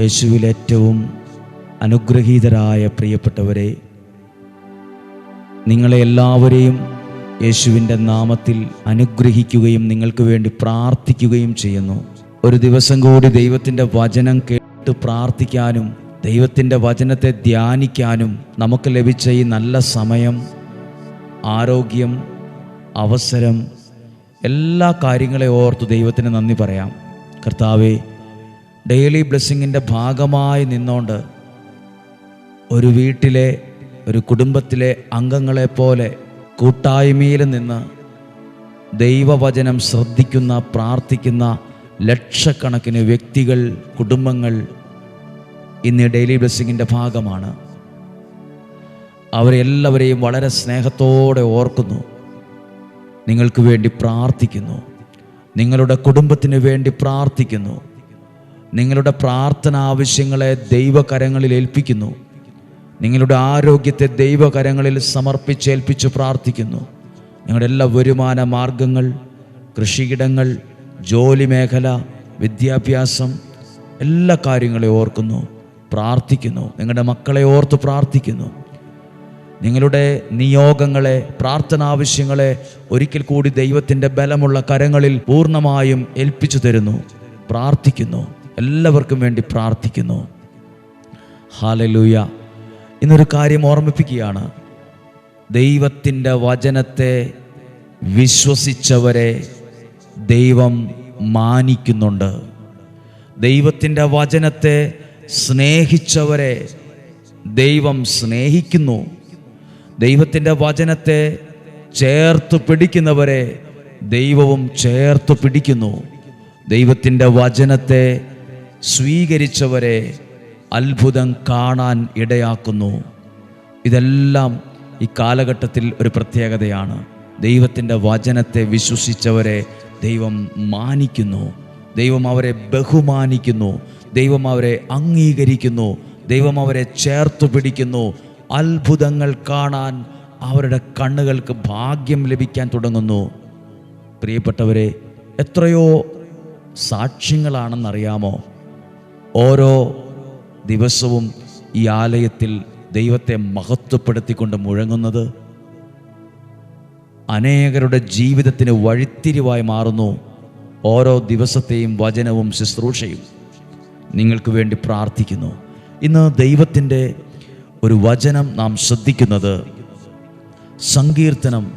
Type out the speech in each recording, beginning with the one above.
യേശുവിൽ ഏറ്റവും അനുഗ്രഹീതരായ പ്രിയപ്പെട്ടവരെ നിങ്ങളെ എല്ലാവരെയും യേശുവിന്റെ നാമത്തിൽ അനുഗ്രഹിക്കുകയും നിങ്ങൾക്ക് വേണ്ടി പ്രാർത്ഥിക്കുകയും ചെയ്യുന്നു. ഒരു ദിവസം കൂടി ദൈവത്തിന്റെ വചനം കേട്ട് പ്രാർത്ഥിക്കാനും ദൈവത്തിന്റെ വചനത്തെ ധ്യാനിക്കാനും നമുക്ക് ലഭിച്ച ഈ നല്ല സമയം ആരോഗ്യം അവസരം എല്ലാ കാര്യങ്ങളെ ഓർത്ത് ദൈവത്തിന് നന്ദി പറയാം. കർത്താവെ ഡെയിലി ബ്ലെസ്സിങ്ങിന്റെ ഭാഗമായി നിന്നുകൊണ്ട് ഒരു വീട്ടിലെ ഒരു കുടുംബത്തിലെ അംഗങ്ങളെ പോലെ കൂട്ടായ്മയിൽ നിന്ന് ദൈവവചനം ശ്രദ്ധിക്കുന്ന പ്രാർത്ഥിക്കുന്ന ലക്ഷക്കണക്കിന് വ്യക്തികൾ കുടുംബങ്ങൾ ഇന്ന് ഡെയിലി ബ്ലെസ്സിങ്ങിന്റെ ഭാഗമാണ്. അവരെല്ലാവരെയും വളരെ സ്നേഹത്തോടെ ഓർക്കുന്നു. നിങ്ങൾക്ക് വേണ്ടി പ്രാർത്ഥിക്കുന്നു. നിങ്ങളുടെ കുടുംബത്തിന് വേണ്ടി പ്രാർത്ഥിക്കുന്നു. നിങ്ങളുടെ പ്രാർത്ഥന ആവശ്യങ്ങളെ ദൈവകരങ്ങളിൽ ഏൽപ്പിക്കുന്നു. നിങ്ങളുടെ ആരോഗ്യത്തെ ദൈവകരങ്ങളിൽ സമർപ്പിച്ചേൽപ്പിച്ച് പ്രാർത്ഥിക്കുന്നു. നിങ്ങളുടെ എല്ലാ വരുമാന മാർഗങ്ങൾ കൃഷിയിടങ്ങൾ ജോലി മേഖല വിദ്യാഭ്യാസം എല്ലാ കാര്യങ്ങളെ ഓർക്കുന്നു പ്രാർത്ഥിക്കുന്നു. നിങ്ങളുടെ മക്കളെ ഓർത്ത് പ്രാർത്ഥിക്കുന്നു. നിങ്ങളുടെ നിയോഗങ്ങളെ പ്രാർത്ഥന ആവശ്യങ്ങളെ ഒരിക്കൽ കൂടി ദൈവത്തിന്റെ ബലമുള്ള കരങ്ങളിൽ പൂർണമായും ഏൽപ്പിച്ചു തരുന്നു. പ്രാർത്ഥിക്കുന്നു. എല്ലാവർക്കും വേണ്ടി പ്രാർത്ഥിക്കുന്നു. ഹാലലൂയ ഇന്നൊരു കാര്യം ഓർമ്മിപ്പിക്കുകയാണ്. ദൈവത്തിന്റെ വചനത്തെ വിശ്വസിച്ചവരെ ദൈവം മാനിക്കുന്നുണ്ട്. ദൈവത്തിന്റെ വചനത്തെ സ്നേഹിച്ചവരെ ദൈവം സ്നേഹിക്കുന്നു. ദൈവത്തിന്റെ വചനത്തെ ചേർത്ത് പിടിക്കുന്നവരെ ദൈവവും ചേർത്ത് പിടിക്കുന്നു. ദൈവത്തിന്റെ വചനത്തെ സ്വീകരിച്ചവരെ അത്ഭുതം കാണാൻ ഇടയാക്കുന്നു. ഇതെല്ലാം ഈ കാലഘട്ടത്തിൽ ഒരു പ്രത്യേകതയാണ്. ദൈവത്തിന്റെ വചനത്തെ വിശ്വസിച്ചവരെ ദൈവം മാനിക്കുന്നു. ദൈവം അവരെ ബഹുമാനിക്കുന്നു. ദൈവം അവരെ അംഗീകരിക്കുന്നു. ദൈവം അവരെ ചേർത്ത് പിടിക്കുന്നു. അത്ഭുതങ്ങൾ കാണാൻ അവരുടെ കണ്ണുകൾക്ക് ഭാഗ്യം ലഭിക്കാൻ തുടങ്ങുന്നു. പ്രിയപ്പെട്ടവരെ എത്രയോ സാക്ഷ്യങ്ങളാണെന്നറിയാമോ? ഓരോ ദിവസവും ഈ ആലയത്തിൽ ദൈവത്തെ മഹത്വപ്പെടുത്തിക്കൊണ്ട് മുഴങ്ങുന്നത് അനേകരുടെ ജീവിതത്തിന് വഴിത്തിരിവായി മാറുന്നു ഓരോ ദിവസത്തെയും വചനവും ശുശ്രൂഷയും നിങ്ങൾക്ക് വേണ്ടി പ്രാർത്ഥിക്കുന്നു. ഇന്ന് ദൈവത്തിന്റെ ഒരു വചനം നാം ശ്രദ്ധിക്കുന്നത് സങ്കീർത്തനം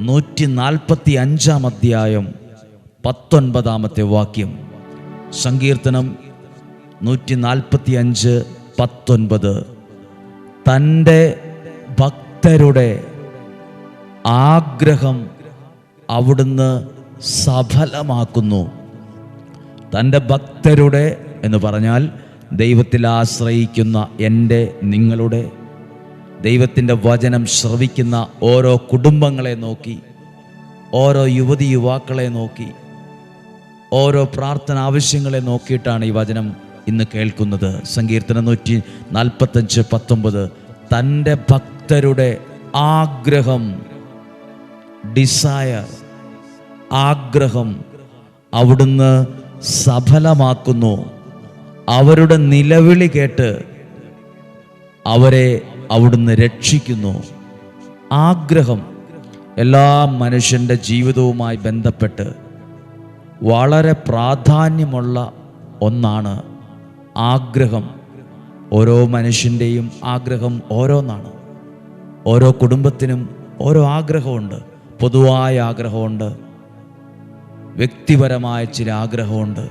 നൂറ്റി നാൽപ്പത്തി അഞ്ചാം അധ്യായം പത്തൊൻപതാമത്തെ വാക്യം. സങ്കീർത്തനം നൂറ്റി നാൽപ്പത്തി അഞ്ച് പത്തൊൻപത്. തന്റെ ഭക്തരുടെ ആഗ്രഹം അവിടുന്ന് സഫലമാക്കുന്നു. തന്റെ ഭക്തരുടെ എന്ന് പറഞ്ഞാൽ ദൈവത്തിൽ ആശ്രയിക്കുന്ന എന്റെ നിങ്ങളുടെ ദൈവത്തിന്റെ വചനം ശ്രവിക്കുന്ന ഓരോ കുടുംബങ്ങളെ നോക്കി ഓരോ യുവതി യുവാക്കളെ നോക്കി ഓരോ പ്രാർത്ഥന ആവശ്യങ്ങളെ നോക്കിയിട്ടാണ് ഈ വചനം ഇന്ന് കേൾക്കുന്നത് സങ്കീർത്തനം നൂറ്റി നാൽപ്പത്തഞ്ച് പത്തൊമ്പത്. തന്റെ ഭക്തരുടെ ആഗ്രഹം ഡിസയർ ആഗ്രഹം അവിടുന്ന് സഫലമാക്കുന്നു. അവരുടെ നിലവിളി കേട്ട് അവരെ അവിടുന്ന് രക്ഷിക്കുന്നു. ആഗ്രഹം എല്ലാ മനുഷ്യന്റെ ജീവിതവുമായി ബന്ധപ്പെട്ട് വളരെ പ്രാധാന്യമുള്ള ഒന്നാണ്. ആഗ്രഹം. ഓരോ മനുഷ്യന്റെയും ആഗ്രഹം ഓരോന്നാണ്. ഓരോ കുടുംബത്തിനും ഓരോ ആഗ്രഹമുണ്ട്. പൊതുവായ ആഗ്രഹമുണ്ട്. വ്യക്തിപരമായ ചില ആഗ്രഹമുണ്ട്.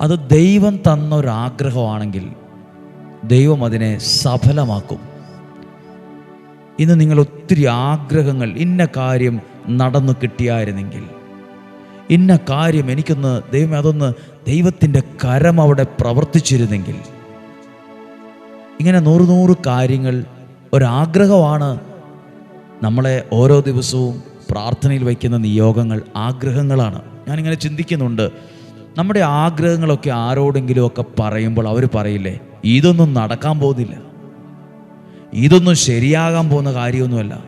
അത് ദൈവം തന്നൊരാഗ്രഹമാണെങ്കിൽ ദൈവം അതിനെ സഫലമാക്കും. ഇന്ന് നിങ്ങൾ ഒത്തിരി ആഗ്രഹങ്ങൾ ഇന്ന കാര്യം നടന്നു കിട്ടിയായിരുന്നെങ്കിൽ ഇന്ന കാര്യം എനിക്കൊന്ന് ദൈവം അതൊന്ന് ദൈവത്തിന്റെ കരം അവിടെ പ്രവർത്തിച്ചിരുന്നെങ്കിൽ. ഇങ്ങനെ നൂറ് നൂറ് കാര്യങ്ങൾ ഒരാഗ്രഹമാണ് നമ്മളെ ഓരോ ദിവസവും പ്രാർത്ഥനയിൽ വയ്ക്കുന്ന നിയോഗങ്ങൾ ആഗ്രഹങ്ങളാണ്. ഞാനിങ്ങനെ ചിന്തിക്കുന്നുണ്ട് നമ്മുടെ ആഗ്രഹങ്ങളൊക്കെ ആരോടെങ്കിലും ഒക്കെ പറയുമ്പോൾ അവർ പറയില്ലേ ഇതൊന്നും നടക്കാൻ പോകുന്നില്ല. ഇതൊന്നും ശരിയാകാൻ പോകുന്ന കാര്യമൊന്നുമല്ല.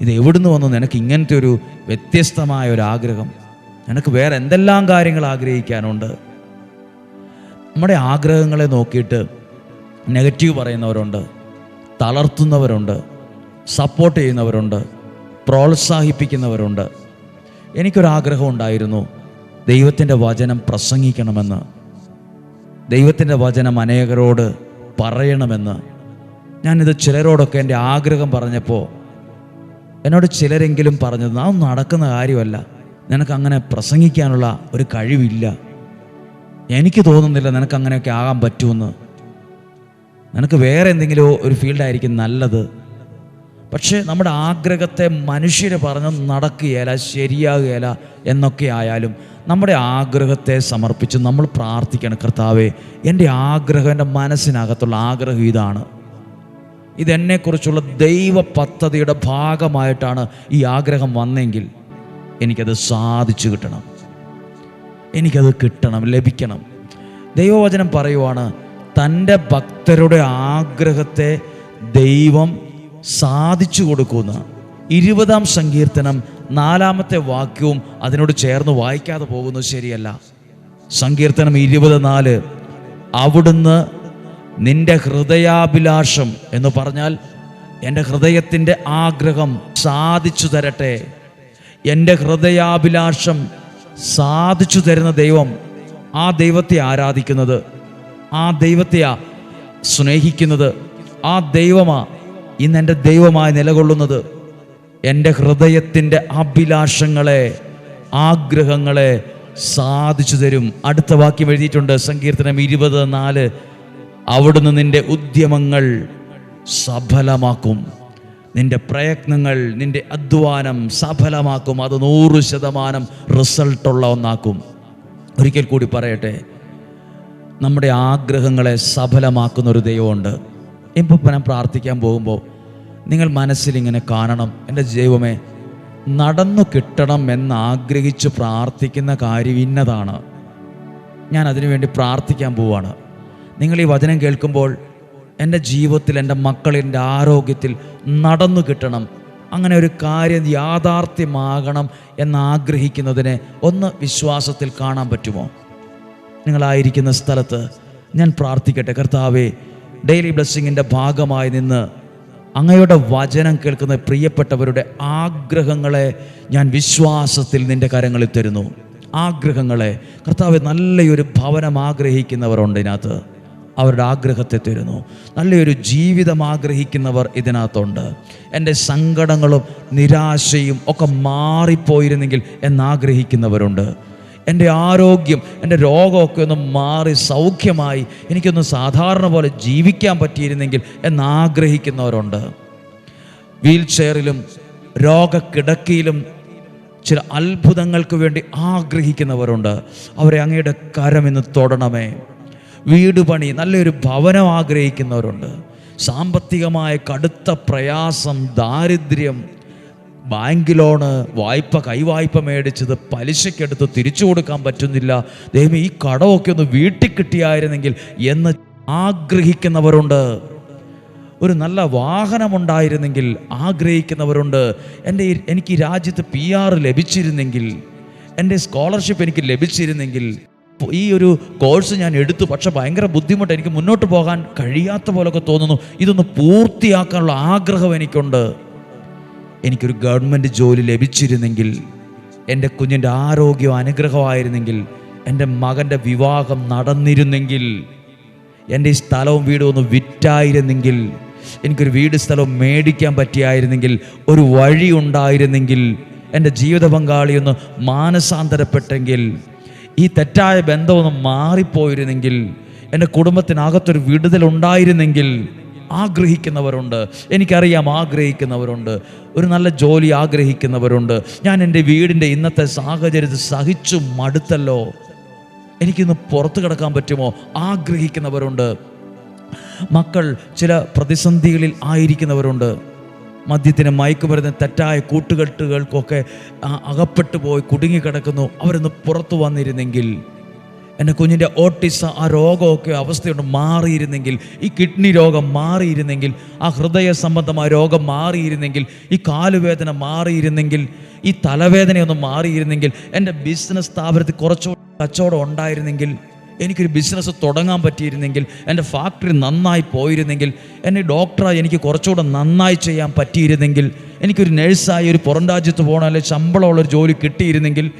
ഇത് എവിടുന്ന് വന്നു? നിനക്ക് ഇങ്ങനത്തെ ഒരു വ്യത്യസ്തമായ ഒരു ആഗ്രഹം. നിനക്ക് വേറെ എന്തെല്ലാം കാര്യങ്ങൾ ആഗ്രഹിക്കാനുണ്ട്? നമ്മുടെ ആഗ്രഹങ്ങളെ നോക്കിയിട്ട് നെഗറ്റീവ് പറയുന്നവരുണ്ട് തളർത്തുന്നവരുണ്ട് സപ്പോർട്ട് ചെയ്യുന്നവരുണ്ട് പ്രോത്സാഹിപ്പിക്കുന്നവരുണ്ട്. എനിക്കൊരാഗ്രഹം ഉണ്ടായിരുന്നു ദൈവത്തിന്റെ വചനം പ്രസംഗിക്കണമെന്ന്. ദൈവത്തിന്റെ വചനം അനേകരോട് പറയണമെന്ന്. ഞാനിത് ചിലരോടൊക്കെ എന്റെ ആഗ്രഹം പറഞ്ഞപ്പോൾ എന്നോട് ചിലരെങ്കിലും പറഞ്ഞത് അതൊന്നും നടക്കുന്ന കാര്യമല്ല. നിനക്ക് അങ്ങനെ പ്രസംഗിക്കാനുള്ള ഒരു കഴിവില്ല. എനിക്ക് തോന്നുന്നില്ല നിനക്ക് അങ്ങനെയൊക്കെ ആകാൻ പറ്റുമെന്ന്. നിനക്ക് വേറെ എന്തെങ്കിലും ഒരു ഫീൽഡായിരിക്കും നല്ലത്. പക്ഷേ നമ്മുടെ ആഗ്രഹത്തെ മനുഷ്യർ പറഞ്ഞ് നടക്കുകയില്ല ശരിയാകുകയില്ല എന്നൊക്കെ ആയാലും നമ്മുടെ ആഗ്രഹത്തെ സമർപ്പിച്ച് നമ്മൾ പ്രാർത്ഥിക്കണം കർത്താവേ എന്റെ ആഗ്രഹം എന്റെ മനസ്സിനകത്തുള്ള ആഗ്രഹം ഇതാണ്. ഇതെന്നെക്കുറിച്ചുള്ള ദൈവ പദ്ധതിയുടെ ഭാഗമായിട്ടാണ് ഈ ആഗ്രഹം വന്നെങ്കിൽ എനിക്കത് സാധിച്ചു കിട്ടണം. എനിക്കത് കിട്ടണം ലഭിക്കണം. ദൈവവചനം പറയുവാണ് തന്റെ ഭക്തരുടെ ആഗ്രഹത്തെ ദൈവം സാധിച്ചു കൊടുക്കുന്ന ഇരുപതാം സങ്കീർത്തനം നാലാമത്തെ വാക്യവും അതിനോട് ചേർന്ന് വായിക്കാതെ പോകുന്നത് ശരിയല്ല. സങ്കീർത്തനം ഇരുപത് നാല് അവിടുന്ന് നിന്റെ ഹൃദയാഭിലാഷം എന്ന് പറഞ്ഞാൽ എന്റെ ഹൃദയത്തിന്റെ ആഗ്രഹം സാധിച്ചു തരട്ടെ. എന്റെ ഹൃദയാഭിലാഷം സാധിച്ചു തരുന്ന ദൈവം ആ ദൈവത്തെ ആരാധിക്കുന്നത് ആ ദൈവത്തെയാ സ്നേഹിക്കുന്നത് ആ ദൈവമാ ഇന്ന് എന്റെ ദൈവമായി നിലകൊള്ളുന്നത്. എന്റെ ഹൃദയത്തിന്റെ അഭിലാഷങ്ങളെ ആഗ്രഹങ്ങളെ സാധിച്ചു തരും. അടുത്ത വാക്യം എഴുതിയിട്ടുണ്ട് സങ്കീർത്തനം ഇരുപത് നാല്. അവിടുന്ന് നിന്റെ ഉദ്യമങ്ങൾ സഫലമാക്കും. നിന്റെ പ്രയത്നങ്ങൾ നിന്റെ അധ്വാനം സഫലമാക്കും. അത് നൂറ് ശതമാനം റിസൾട്ടുള്ള ഒന്നാക്കും. ഒരിക്കൽ കൂടി പറയട്ടെ നമ്മുടെ ആഗ്രഹങ്ങളെ സഫലമാക്കുന്ന ഒരു ദൈവമുണ്ട്. ഇപ്പോൾ ഞാൻ പ്രാർത്ഥിക്കാൻ പോകുമ്പോൾ നിങ്ങൾ മനസ്സിൽ ഇങ്ങനെ കാണണം എന്റെ ദൈവമേ നടന്നു കിട്ടണം എന്ന് ആഗ്രഹിച്ച് പ്രാർത്ഥിക്കുന്ന കാര്യം ഇന്നതാണ്. ഞാൻ അതിനുവേണ്ടി പ്രാർത്ഥിക്കാൻ പോവുകയാണ് നിങ്ങൾ ഈ വചനം കേൾക്കുമ്പോൾ എന്റെ ജീവിതത്തിൽ എന്റെ മക്കളിന്റെ ആരോഗ്യത്തിൽ നടന്നു കിട്ടണം. അങ്ങനെ ഒരു കാര്യം യാഥാർത്ഥ്യമാകണം എന്നാഗ്രഹിക്കുന്നതിനെ ഒന്ന് വിശ്വാസത്തിൽ കാണാൻ പറ്റുമോ? നിങ്ങളായിരിക്കുന്ന സ്ഥലത്ത് ഞാൻ പ്രാർത്ഥിക്കട്ടെ. കർത്താവേ ഡെയിലി ബ്ലെസ്സിങ്ങിന്റെ ഭാഗമായി നിന്ന് അങ്ങയുടെ വചനം കേൾക്കുന്ന പ്രിയപ്പെട്ടവരുടെ ആഗ്രഹങ്ങളെ ഞാൻ വിശ്വാസത്തിൽ നിന്റെ കരങ്ങളിൽ തരുന്നു. ആഗ്രഹങ്ങളെ. കർത്താവ് നല്ലൊരു ഭവനം ആഗ്രഹിക്കുന്നവരുണ്ട് ഇതിനകത്ത്. അവരുടെ ആഗ്രഹത്തെ തരുന്നു. നല്ലൊരു ജീവിതം ആഗ്രഹിക്കുന്നവർ ഇതിനകത്തുണ്ട്. എന്റെ സങ്കടങ്ങളും നിരാശയും ഒക്കെ മാറിപ്പോയിരുന്നെങ്കിൽ എന്നാഗ്രഹിക്കുന്നവരുണ്ട്. എന്റെ ആരോഗ്യം എന്റെ രോഗമൊക്കെ ഒന്ന് മാറി സൗഖ്യമായി എനിക്കൊന്ന് സാധാരണ പോലെ ജീവിക്കാൻ പറ്റിയിരുന്നെങ്കിൽ എന്നാഗ്രഹിക്കുന്നവരുണ്ട്. വീൽ ചെയറിലും രോഗക്കിടക്കയിലും ചില അത്ഭുതങ്ങൾക്ക് വേണ്ടി ആഗ്രഹിക്കുന്നവരുണ്ട്. അവരെ അങ്ങയുടെ കരം ഇന്ന് തൊടണമേ. വീട് പണി നല്ലൊരു ഭവനം ആഗ്രഹിക്കുന്നവരുണ്ട്. സാമ്പത്തികമായ കടുത്ത പ്രയാസം ദാരിദ്ര്യം ബാങ്ക് ലോണ് വായ്പ കൈവായ്പ മേടിച്ചത് പലിശക്കെടുത്ത് തിരിച്ചു കൊടുക്കാൻ പറ്റുന്നില്ല. ദൈവം ഈ കടമൊക്കെ ഒന്ന് വീട്ടിൽ കിട്ടിയായിരുന്നെങ്കിൽ എന്ന് ആഗ്രഹിക്കുന്നവരുണ്ട്. ഒരു നല്ല വാഹനമുണ്ടായിരുന്നെങ്കിൽ ആഗ്രഹിക്കുന്നവരുണ്ട്. എന്റെ എനിക്ക് രാജ്യത്ത് പി ആർ ലഭിച്ചിരുന്നെങ്കിൽ എന്റെ സ്കോളർഷിപ്പ് എനിക്ക് ലഭിച്ചിരുന്നെങ്കിൽ ഈ ഒരു കോഴ്സ് ഞാൻ എടുത്തു. പക്ഷെ ഭയങ്കര ബുദ്ധിമുട്ട്. എനിക്ക് മുന്നോട്ട് പോകാൻ കഴിയാത്ത പോലൊക്കെ തോന്നുന്നു. ഇതൊന്ന് പൂർത്തിയാക്കാനുള്ള ആഗ്രഹം എനിക്കുണ്ട്. എനിക്കൊരു ഗവൺമെന്റ് ജോലി ലഭിച്ചിരുന്നെങ്കിൽ എന്റെ കുഞ്ഞിന്റെ ആരോഗ്യം അനുഗ്രഹമായിരുന്നെങ്കിൽ എന്റെ മകന്റെ വിവാഹം നടന്നിരുന്നെങ്കിൽ എന്റെ ഈ സ്ഥലവും വീടും ഒന്ന് വിറ്റായിരുന്നെങ്കിൽ എനിക്കൊരു വീട് സ്ഥലവും മേടിക്കാൻ പറ്റിയായിരുന്നെങ്കിൽ ഒരു വഴി ഉണ്ടായിരുന്നെങ്കിൽ എന്റെ ജീവിത പങ്കാളിയൊന്ന് മാനസാന്തരപ്പെട്ടെങ്കിൽ ഈ തെറ്റായ ബന്ധമൊന്ന് മാറിപ്പോയിരുന്നെങ്കിൽ എന്റെ കുടുംബത്തിനകത്തൊരു വിടുതൽ ഉണ്ടായിരുന്നെങ്കിൽ ആഗ്രഹിക്കുന്നവരുണ്ട്. എനിക്കറിയാം ആഗ്രഹിക്കുന്നവരുണ്ട്. ഒരു നല്ല ജോലി ആഗ്രഹിക്കുന്നവരുണ്ട്. ഞാൻ എന്റെ വീടിന്റെ ഇന്നത്തെ സാഹചര്യത്തിൽ സഹിച്ചു മടുത്തല്ലോ. എനിക്കിന്ന് പുറത്തു കിടക്കാൻ പറ്റുമോ? ആഗ്രഹിക്കുന്നവരുണ്ട്. മക്കൾ ചില പ്രതിസന്ധികളിൽ ആയിരിക്കുന്നവരുണ്ട്. മദ്യത്തിന് മയക്കുമരുന്ന് തെറ്റായ കൂട്ടുകെട്ടുകൾക്കൊക്കെ അകപ്പെട്ട് പോയി കുടുങ്ങിക്കിടക്കുന്നു അവരൊന്ന് പുറത്തു വന്നിരുന്നെങ്കിൽ എന്റെ കുഞ്ഞിന്റെ ഓട്ടിസ ആ രോഗമൊക്കെ അവസ്ഥയുണ്ട് മാറിയിരുന്നെങ്കിൽ ഈ കിഡ്നി രോഗം മാറിയിരുന്നെങ്കിൽ ആ ഹൃദയ സംബന്ധമായ രോഗം മാറിയിരുന്നെങ്കിൽ ഈ കാലുവേദന മാറിയിരുന്നെങ്കിൽ ഈ തലവേദനയൊന്നും മാറിയിരുന്നെങ്കിൽ എന്റെ ബിസിനസ് സ്ഥാപനത്തിൽ കുറച്ചുകൂടി കച്ചവടം ഉണ്ടായിരുന്നെങ്കിൽ എനിക്കൊരു ബിസിനസ് തുടങ്ങാൻ പറ്റിയിരുന്നെങ്കിൽ എന്റെ ഫാക്ടറി നന്നായി പോയിരുന്നെങ്കിൽ എന്നെ ഡോക്ടറായി എനിക്ക് കുറച്ചുകൂടെ നന്നായി ചെയ്യാൻ പറ്റിയിരുന്നെങ്കിൽ എനിക്കൊരു നഴ്സായി ഒരു പുറം രാജ്യത്ത് പോകണം അല്ലെങ്കിൽ ശമ്പളമുള്ളൊരു ജോലി കിട്ടിയിരുന്നെങ്കിൽ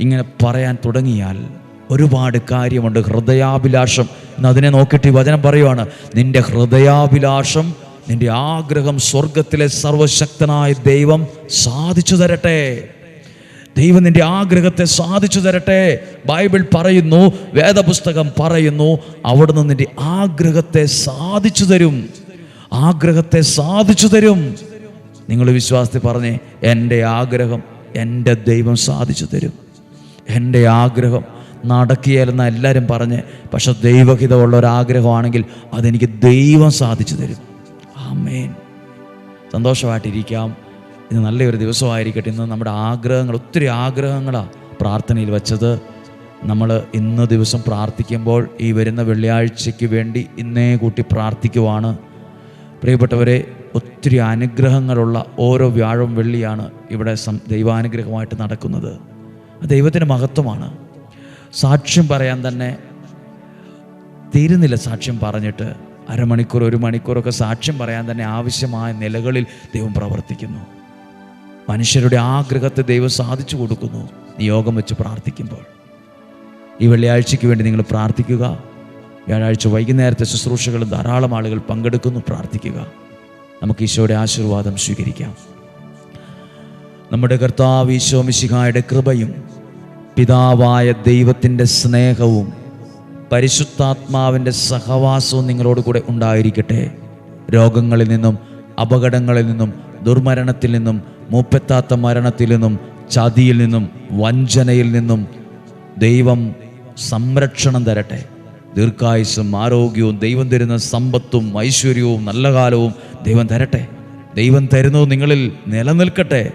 ഇങ്ങനെ പറയാൻ തുടങ്ങിയാൽ ഒരുപാട് കാര്യമുണ്ട്. ഹൃദയാഭിലാഷം. ഇന്ന് അതിനെ നോക്കിയിട്ട് ഈ വചനം പറയുവാണ്. നിന്റെ ഹൃദയാഭിലാഷം നിന്റെ ആഗ്രഹം സ്വർഗത്തിലെ സർവശക്തനായ ദൈവം സാധിച്ചു തരട്ടെ. ദൈവം നിന്റെ ആഗ്രഹത്തെ സാധിച്ചു തരട്ടെ. ബൈബിൾ പറയുന്നു വേദപുസ്തകം പറയുന്നു അവിടുന്ന് നിന്റെ ആഗ്രഹത്തെ സാധിച്ചു തരും. ആഗ്രഹത്തെ സാധിച്ചു തരും. നിങ്ങൾ വിശ്വാസത്തിൽ പറഞ്ഞേ എന്റെ ആഗ്രഹം എന്റെ ദൈവം സാധിച്ചു തരും. എന്റെ ആഗ്രഹം നടക്കിയാലെന്ന് എല്ലാവരും പറഞ്ഞ് പക്ഷെ ദൈവഹിതമുള്ള ഒരു ആഗ്രഹമാണെങ്കിൽ അതെനിക്ക് ദൈവം സാധിച്ചു തരും. ആമേൻ. സന്തോഷമായിട്ടിരിക്കാം. ഇന്ന് നല്ലൊരു ദിവസമായിരിക്കട്ടെ. ഇന്ന് നമ്മുടെ ആഗ്രഹങ്ങൾ ഒത്തിരി ആഗ്രഹങ്ങളാണ് പ്രാർത്ഥനയിൽ വച്ചത്. നമ്മൾ ഇന്ന് ദിവസം പ്രാർത്ഥിക്കുമ്പോൾ ഈ വരുന്ന വെള്ളിയാഴ്ചയ്ക്ക് വേണ്ടി ഇന്നേ കൂട്ടി പ്രാർത്ഥിക്കുവാണ്. പ്രിയപ്പെട്ടവരെ ഒത്തിരി അനുഗ്രഹങ്ങളുള്ള ഓരോ വ്യാഴം വെള്ളിയാണ് ഇവിടെ ദൈവാനുഗ്രഹമായിട്ട് നടക്കുന്നത്. ദൈവത്തിന് മഹത്വമാണ്. സാക്ഷ്യം പറയാൻ തന്നെ തീരുന്നില്ല സാക്ഷ്യം പറഞ്ഞിട്ട്. അരമണിക്കൂർ ഒരു മണിക്കൂറൊക്കെ സാക്ഷ്യം പറയാൻ തന്നെ ആവശ്യമായ നിലകളിൽ ദൈവം പ്രവർത്തിക്കുന്നു. മനുഷ്യരുടെ ആഗ്രഹത്തെ ദൈവം സാധിച്ചു കൊടുക്കുന്നു. നിയോഗം വെച്ച് പ്രാർത്ഥിക്കുമ്പോൾ. ഈ വെള്ളിയാഴ്ചയ്ക്ക് വേണ്ടി നിങ്ങൾ പ്രാർത്ഥിക്കുക. വ്യാഴാഴ്ച വൈകുന്നേരത്തെ ശുശ്രൂഷകൾ ധാരാളം ആളുകൾ പങ്കെടുക്കുന്നു. പ്രാർത്ഥിക്കുക. നമുക്ക് ഈശോയുടെ ആശീർവാദം സ്വീകരിക്കാം. നമ്മുടെ കർത്താവ് ഈശോ മിശിഹായുടെ കൃപയും പിതാവായ ദൈവത്തിന്റെ സ്നേഹവും പരിശുദ്ധാത്മാവിന്റെ സഹവാസവും നിങ്ങളോട് കൂടെ ഉണ്ടായിരിക്കട്ടെ. രോഗങ്ങളിൽ നിന്നും അപകടങ്ങളിൽ നിന്നും ദുർമരണത്തിൽ നിന്നും മൂപ്പെത്താത്ത മരണത്തിൽ നിന്നും ചതിയിൽ നിന്നും വഞ്ചനയിൽ നിന്നും ദൈവം സംരക്ഷണം തരട്ടെ. ദീർഘായുസും ആരോഗ്യവും ദൈവം തരുന്ന സമ്പത്തും ഐശ്വര്യവും നല്ല കാലവും ദൈവം തരട്ടെ. ദൈവം തരുന്നത് നിങ്ങളിൽ നിലനിൽക്കട്ടെ.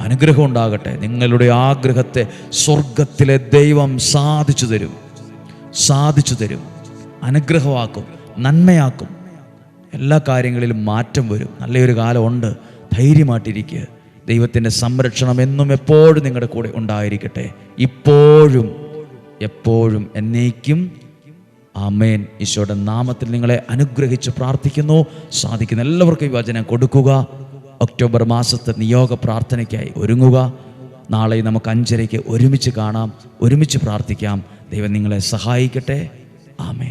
അനുഗ്രഹം ഉണ്ടാകട്ടെ. നിങ്ങളുടെ ആഗ്രഹത്തെ സ്വർഗത്തിലെ ദൈവം സാധിച്ചു തരും. സാധിച്ചു തരും. അനുഗ്രഹമാക്കും നന്മയാക്കും. എല്ലാ കാര്യങ്ങളിലും മാറ്റം വരും. നല്ലൊരു കാലമുണ്ട്. ധൈര്യമായിട്ടിരിക്കുക. ദൈവത്തിന്റെ സംരക്ഷണം എന്നും എപ്പോഴും നിങ്ങളുടെ കൂടെ ഉണ്ടായിരിക്കട്ടെ. ഇപ്പോഴും എപ്പോഴും എന്നേക്കും അമേൻ ഈശോയുടെ നാമത്തിൽ നിങ്ങളെ അനുഗ്രഹിച്ച് പ്രാർത്ഥിക്കുന്നു. സാധിക്കുന്ന എല്ലാവർക്കും വിവചനം വചനം കൊടുക്കുക. ഒക്ടോബർ മാസത്തെ നിയോഗ പ്രാർത്ഥനയ്ക്കായി ഒരുങ്ങുക. നാളെ നമുക്ക് അഞ്ചരയ്ക്ക് ഒരുമിച്ച് കാണാം. ഒരുമിച്ച് പ്രാർത്ഥിക്കാം. ദൈവം നിങ്ങളെ സഹായിക്കട്ടെ. ആമേൻ.